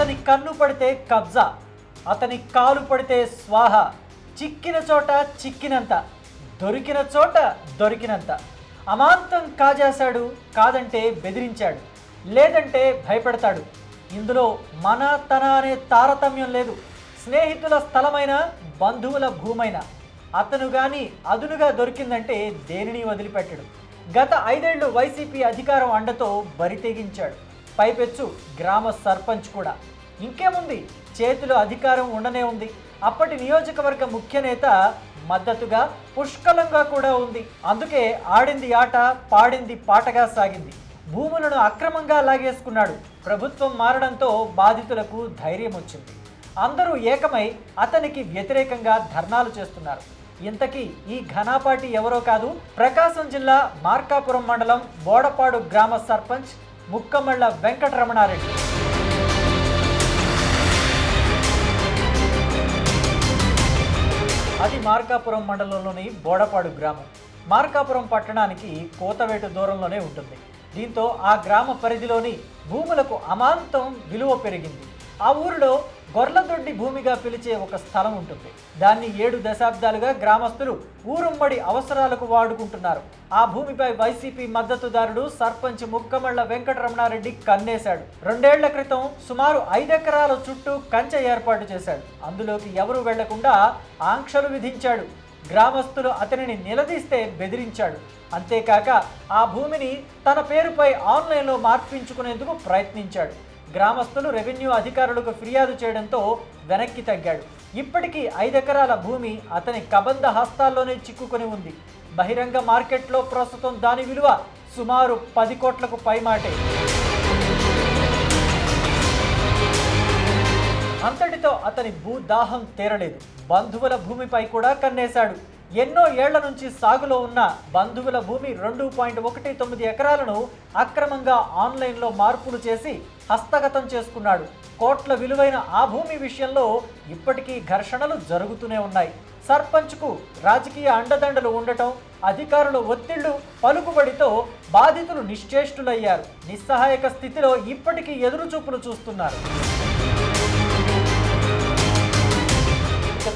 అతని కన్ను పడితే కబ్జా అతని కాలు పడితే స్వాహ చిక్కిన చోట చిక్కినంత దొరికిన చోట దొరికినంత. అమాంతం కాజేశాడు కాదంటే బెదిరించాడు లేదంటే భయపెడతాడు. ఇందులో మన తన అనే తారతమ్యం లేదు. స్నేహితుల స్థలమైన బంధువుల భూమైన. అతను కానీ అదునుగా దొరికిందంటే దేనిని వదిలిపెట్టడు. గత ఐదేళ్ళు వైసీపీ అధికారం అండతో బరితెగించాడు. పైపెచ్చు గ్రామ సర్పంచ్ కూడా. ఇంకేముంది? చేతిలో అధికారం ఉండనే ఉంది. అప్పటి నియోజకవర్గ ముఖ్య నేత మద్దతుగా పుష్కలంగా కూడా ఉంది. అందుకే ఆడింది ఆట పాడింది పాటగా సాగింది. భూములను అక్రమంగా లాగేసుకున్నాడు. ప్రభుత్వం మారడంతో బాధితులకు ధైర్యం వచ్చింది. అందరూ ఏకమై అతనికి వ్యతిరేకంగా ధర్నాలు చేస్తున్నారు. ఇంతకీ ఈ ఘనాపాటి ఎవరో కాదు ప్రకాశం జిల్లా మార్కాపురం మండలం బోడపాడు గ్రామ సర్పంచ్ ముక్కమళ్ళ వెంకటరమణారెడ్డి. అది మార్కాపురం మండలంలోని బోడపాడు గ్రామం. మార్కాపురం పట్టణానికి కోతవేటు దూరంలోనే ఉంటుంది. దీంతో ఆ గ్రామ పరిధిలోని భూములకు అమాంతం విలువ పెరిగింది. ఆ ఊరిలో గొర్లదొడ్డి భూమిగా పిలిచే ఒక స్థలం ఉంటుంది. దాన్ని ఏడు దశాబ్దాలుగా గ్రామస్తులు ఊరుమ్మడి అవసరాలకు వాడుకుంటున్నారు. ఆ భూమిపై వైసీపీ మద్దతుదారుడు సర్పంచ్ ముక్కమళ్ళ వెంకటరమణారెడ్డి కన్నేశాడు. రెండేళ్ళ క్రితం సుమారు ఐదెకరాల చుట్టూ కంచె ఏర్పాటు చేశాడు. అందులోకి ఎవరూ వెళ్ళకుండా ఆంక్షలు విధించాడు. గ్రామస్తులు అతనిని నిలదీస్తే బెదిరించాడు. అంతేకాక ఆ భూమిని తన పేరుపై ఆన్లైన్లో మార్పించుకునేందుకు ప్రయత్నించాడు. గ్రామస్తులు రెవెన్యూ అధికారులకు ఫిర్యాదు చేయడంతో వెనక్కి తగ్గాడు. ఇప్పటికీ ఐదెకరాల భూమి అతని కబంధ హస్తాల్లోనే చిక్కుకొని ఉంది. బహిరంగ మార్కెట్లో ప్రస్తుతం దాని విలువ సుమారు పది కోట్లకు పైమాటే. అంతటితో అతని భూదాహం తీరలేదు. బంధువుల భూమిపై కూడా కన్నేశాడు. ఎన్నో ఏళ్ళ నుంచి సాగులో ఉన్న బంధువుల భూమి రెండు పాయింట్ ఒకటి తొమ్మిది ఎకరాలను అక్రమంగా ఆన్లైన్లో మార్పులు చేసి హస్తగతం చేసుకున్నాడు. కోట్ల విలువైన ఆ భూమి విషయంలో ఇప్పటికీ ఘర్షణలు జరుగుతూనే ఉన్నాయి. సర్పంచ్కు రాజకీయ అండదండలు ఉండటం అధికారుల ఒత్తిళ్ళు పలుకుబడితో బాధితులు నిశ్చేష్టులయ్యారు. నిస్సహాయక స్థితిలో ఇప్పటికీ ఎదురుచూపులు చూస్తున్నారు.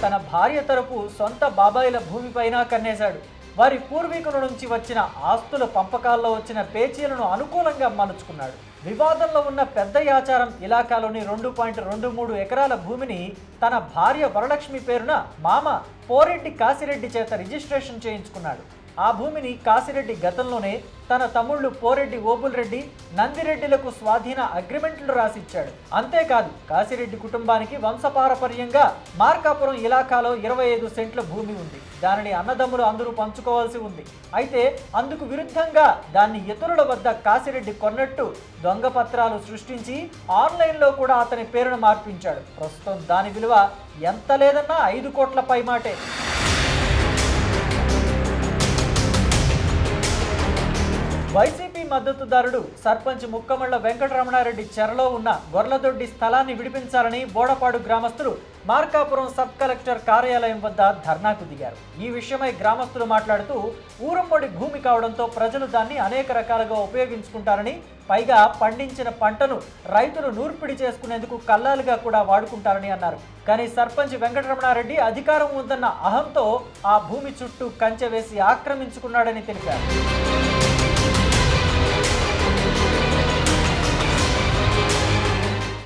తన భార్య తరపు సొంత బాబాయిల భూమిపైన కన్నేశాడు. వారి పూర్వీకుల నుంచి వచ్చిన ఆస్తుల పంపకాల్లో వచ్చిన పేచీలను అనుకూలంగా మలుచుకున్నాడు వివాదంలో ఉన్న పెద్ద యాచారం ఇలాకాలోని రెండు పాయింట్ రెండు మూడు ఎకరాల భూమిని తన భార్య వరలక్ష్మి పేరున మామ పోరెడ్డి కాసిరెడ్డి చేత రిజిస్ట్రేషన్ చేయించుకున్నాడు. ఆ భూమిని కాసిరెడ్డి గతంలోనే తన తమ్ముళ్ళు పోరెడ్డి ఓబుల్రెడ్డి నందిరెడ్డిలకు స్వాధీన అగ్రిమెంట్లు రాసిచ్చాడు. అంతేకాదు కాసిరెడ్డి కుటుంబానికి వంశపారపర్యంగా మార్కాపురం ఇలాకాలో ఇరవై ఐదు సెంట్ల భూమి ఉంది. దానిని అన్నదమ్ములు అందరూ పంచుకోవాల్సి ఉంది. అయితే అందుకు విరుద్ధంగా దాన్ని ఇతరుల వద్ద కాసిరెడ్డి కొన్నట్టు దొంగ పత్రాలు సృష్టించి ఆన్లైన్లో కూడా అతని పేరును మార్పించాడు. ప్రస్తుతం దాని విలువ ఎంత లేదన్నా ఐదు కోట్ల పై మాటే. వైసీపీ మద్దతుదారుడు సర్పంచ్ ముక్కమళ్ళ వెంకటరమణారెడ్డి చెరలో ఉన్న గొర్లదొడ్డి స్థలాన్ని విడిపించాలని బోడపాడు గ్రామస్తులు మార్కాపురం సబ్ కలెక్టర్ కార్యాలయం వద్ద ధర్నాకు దిగారు. ఈ విషయమై గ్రామస్తులు మాట్లాడుతూ ఊరంపొడి భూమి కావడంతో ప్రజలు దాన్ని అనేక రకాలుగా ఉపయోగించుకుంటారని పైగా పండించిన పంటను రైతులు నూర్పిడి చేసుకునేందుకు కల్లాలుగా కూడా వాడుకుంటారని అన్నారు. కానీ సర్పంచ్ వెంకటరమణారెడ్డి అధికారం ఉందన్న అహంతో ఆ భూమి చుట్టూ కంచె వేసి ఆక్రమించుకున్నాడని తెలిపారు.